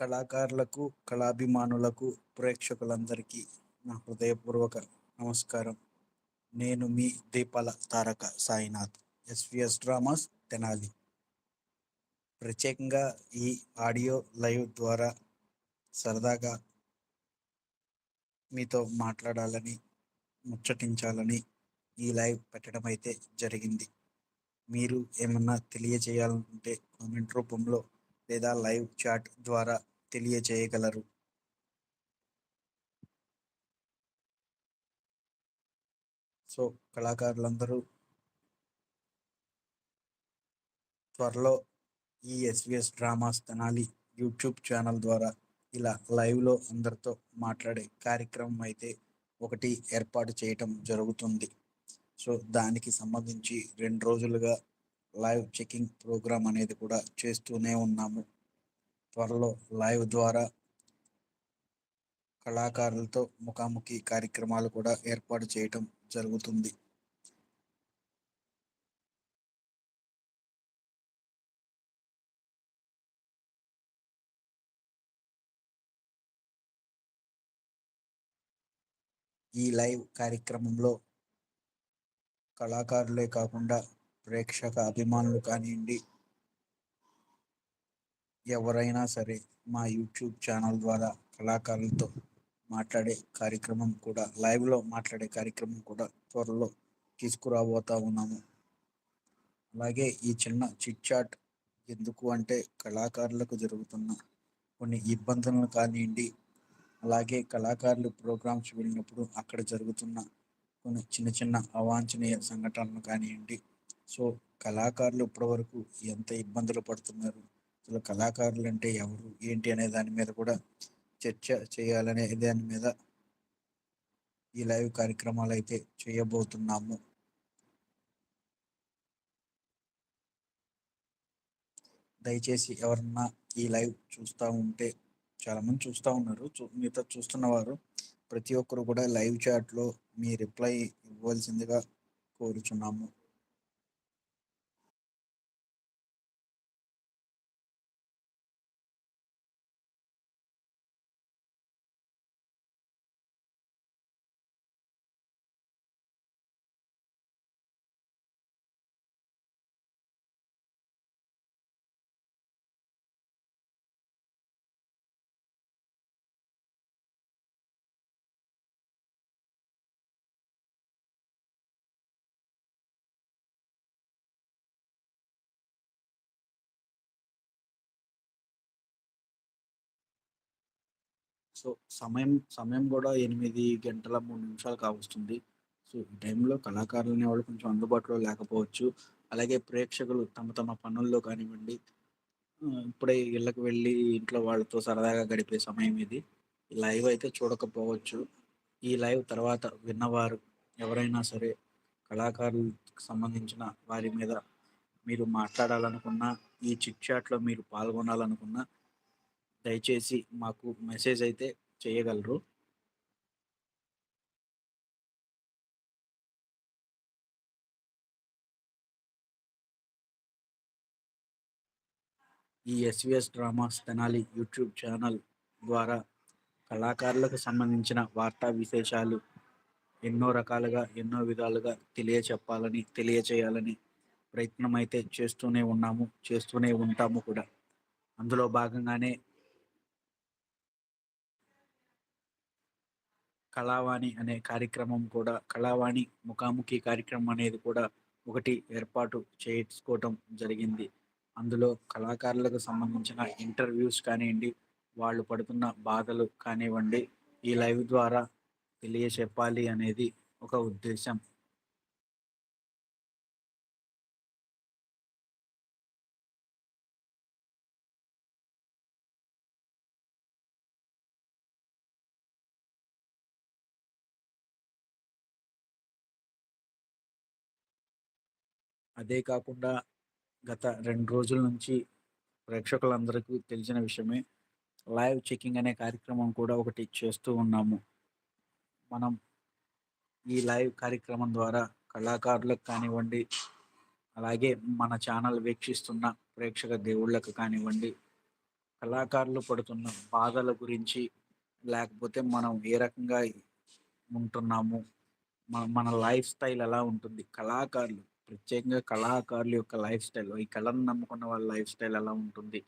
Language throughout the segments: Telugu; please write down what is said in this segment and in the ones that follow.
కళాకారులకు కళాభిమానులకు ప్రేక్షకులందరికీ నా హృదయపూర్వక నమస్కారం. నేను మీ దీపాల తారక సాయినాథ్ ఎస్విఎస్ డ్రామాస్ తెనాలి. ప్రత్యేకంగా ఈ ఆడియో లైవ్ ద్వారా సరదాగా మీతో మాట్లాడాలని ముచ్చటించాలని ఈ లైవ్ పెట్టడం అయితే జరిగింది. మీరు ఏమన్నా తెలియజేయాలంటే కామెంట్ రూపంలో లేదా లైవ్ చాట్ ద్వారా తెలియజేయగలరు. సో కళాకారులందరూ త్వరలో ఈ SVS dramas Tenali YouTube channel ద్వారా ఇలా లైవ్లో అందరితో మాట్లాడే కార్యక్రమం అయితే ఒకటి ఏర్పాటు చేయటం జరుగుతుంది. సో దానికి సంబంధించి రెండు రోజులుగా లైవ్ చెకింగ్ ప్రోగ్రామ్ అనేది కూడా చేస్తూనే ఉన్నాము. త్వరలో లైవ్ ద్వారా కళాకారులతో ముఖాముఖి కార్యక్రమాలు కూడా ఏర్పాటు చేయటం జరుగుతుంది. ఈ లైవ్ కార్యక్రమంలో కళాకారులే కాకుండా ప్రేక్షక అభిమానులు కానివ్వండి ఎవరైనా సరే మా యూట్యూబ్ ఛానల్ ద్వారా కళాకారులతో మాట్లాడే కార్యక్రమం కూడా లైవ్లో మాట్లాడే కార్యక్రమం కూడా త్వరలో తీసుకురాబోతా ఉన్నాము. అలాగే ఈ చిన్న చిట్ చాట్ ఎందుకు అంటే కళాకారులకు జరుగుతున్న కొన్ని ఇబ్బందులను కానివ్వండి అలాగే కళాకారులు ప్రోగ్రామ్స్ వెళ్ళినప్పుడు అక్కడ జరుగుతున్న కొన్ని చిన్న చిన్న అవాంఛనీయ సంఘటనలు కానివ్వండి. సో కళాకారులు ఇప్పటివరకు ఎంత ఇబ్బందులు పడుతున్నారు? అసలు కళాకారులు అంటే ఎవరు ఏంటి అనే దాని మీద కూడా చర్చ చేయాలనే దాని మీద ఈ లైవ్ కార్యక్రమాలు అయితే చేయబోతున్నాము. దయచేసి ఎవరన్నా ఈ లైవ్ చూస్తూ ఉంటే చాలా మంది చూస్తూ ఉన్నారు. చూ మిగతా చూస్తున్నవారు ప్రతి ఒక్కరు కూడా లైవ్ చాట్లో మీ రిప్లై ఇవ్వాల్సిందిగా కోరుచున్నాము. సో సమయం సమయం కూడా ఎనిమిది గంటల మూడు నిమిషాలు కావస్తుంది. సో ఈ టైంలో కళాకారులు అనేవాళ్ళు కొంచెం అందుబాటులో లేకపోవచ్చు. అలాగే ప్రేక్షకులు తమ తమ పనుల్లో కానివ్వండి ఇప్పుడే ఇళ్ళకి వెళ్ళి ఇంట్లో వాళ్ళతో సరదాగా గడిపే సమయం ఇది. లైవ్ అయితే చూడకపోవచ్చు. ఈ లైవ్ తర్వాత విన్నవారు ఎవరైనా సరే కళాకారులకు సంబంధించిన వారి మీద మీరు మాట్లాడాలనుకున్నా ఈ చిట్ చాట్లో మీరు పాల్గొనాలనుకున్నా దయచేసి మాకు మెసేజ్ అయితే చేయగలరు. ఈ SVS dramas Tenali YouTube channel ద్వారా కళాకారులకు సంబంధించిన వార్తా విశేషాలు ఎన్నో రకాలుగా ఎన్నో విధాలుగా తెలియచెప్పాలని తెలియచేయాలని ప్రయత్నం అయితే చేస్తూనే ఉన్నాము చేస్తూనే ఉంటాము కూడా. అందులో భాగంగానే కళావాణి అనే కార్యక్రమం కూడా కళావాణి ముఖాముఖి కార్యక్రమం అనేది కూడా ఒకటి ఏర్పాటు చేసుకోవటం జరిగింది. అందులో కళాకారులకు సంబంధించిన ఇంటర్వ్యూస్ కానివ్వండి వాళ్ళు పడుతున్న బాధలు కానివ్వండి ఈ లైవ్ ద్వారా తెలియచెప్పాలి అనేది ఒక ఉద్దేశం. అదే కాకుండా గత రెండు రోజుల నుంచి ప్రేక్షకులందరికీ తెలిసిన విషయమే లైవ్ చెకింగ్ అనే కార్యక్రమం కూడా ఒకటి చేస్తూ ఉన్నాము. మనం ఈ లైవ్ కార్యక్రమం ద్వారా కళాకారులకు కానివ్వండి అలాగే మన ఛానల్ వీక్షిస్తున్న ప్రేక్షక దేవుళ్ళకు కానివ్వండి కళాకారులు పడుతున్న బాధల గురించి లేకపోతే మనం ఏ రకంగా ఉంటున్నాము మన మన లైఫ్ స్టైల్ ఎలా ఉంటుంది కళాకారులు ప్రత్యేకంగా కళాకారుల యొక్క లైఫ్ స్టైల్ ఈ కళను నమ్ముకున్న వాళ్ళ లైఫ్ స్టైల్ ఎలా ఉంటుంది?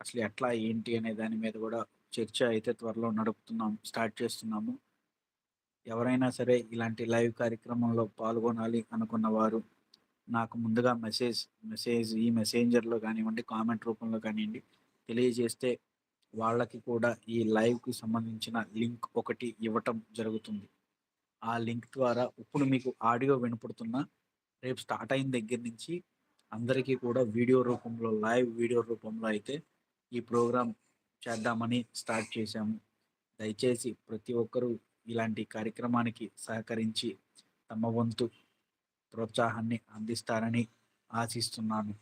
అసలు ఎట్లా ఏంటి అనే దాని మీద కూడా చర్చ అయితే త్వరలో నడుపుతున్నాం స్టార్ట్ చేస్తున్నాము. ఎవరైనా సరే ఇలాంటి లైవ్ కార్యక్రమంలో పాల్గొనాలి అనుకున్న వారు నాకు ముందుగా మెసేజ్ మెసేజ్ ఈ మెసేంజర్లో కానివ్వండి కామెంట్ రూపంలో కానివ్వండి తెలియజేస్తే వాళ్ళకి కూడా ఈ లైవ్కి సంబంధించిన లింక్ ఒకటి ఇవ్వటం జరుగుతుంది. ఆ లింక్ ద్వారా ఇప్పుడు మీకు ఆడియో వినపడుతున్న రేపు స్టార్ట్ అయిన దగ్గర నుంచి అందరికీ కూడా వీడియో రూపంలో లైవ్ వీడియో రూపంలో అయితే ఈ ప్రోగ్రాం చేద్దామని స్టార్ట్ చేశాము. దయచేసి ప్రతి ఒక్కరూ ఇలాంటి కార్యక్రమానికి సహకరించి తమ వంతు ప్రోత్సాహాన్ని అందిస్తారని ఆశిస్తున్నాను.